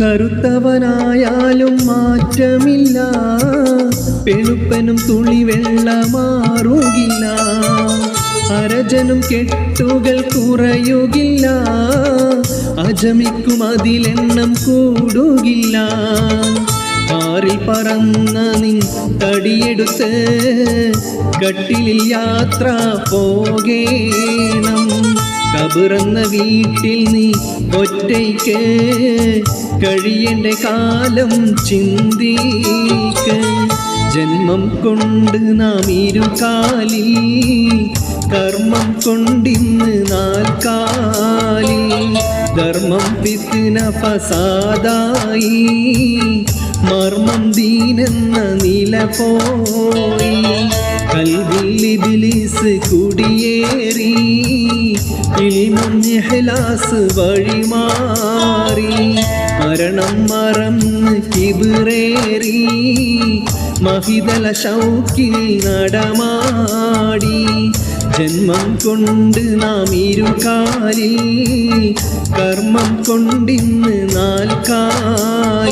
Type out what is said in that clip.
കറുത്തവനായാലും മാറ്റമില്ല. പെളുപ്പനും തുളി വെള്ളമാറുകില്ല അരജനും കെട്ടുകൾ കുറയുകില്ല. അജമിക്കും അതിലെണ്ണം കൂടുകില്ല. ആറിൽ പറന്ന നിൻ തടിയെടുത്ത് കട്ടിലിൽ യാത്ര പോകേണം കബറന്ന വീട്ടിൽ നീ ഒറ്റയ്ക്ക് കഴിയേണ്ട കാലം ചിന്തിക്ക. ജന്മം കൊണ്ട് നാം ഇരുകാലി കർമ്മം കൊണ്ടിന്ന് നാൽക്കാലി ധർമ്മം പിത്തിന ഫസാദായി മർമ്മം ദീനെന്ന നില പോയി. കൽവിൽ ഇബ്ലീസ് കുടിയേറി ഇൽമും ഇഹ്ലാസ് വഴിമാറി മരണം മറന്ന് കിബിറേറി മഹിതല ശൗക്കിൽ നടമാടി. ജന്മം കൊണ്ട് നാം ഇരുകാലിൽ കർമ്മം കൊണ്ടിന്ന് നാൽക്കാലിൽ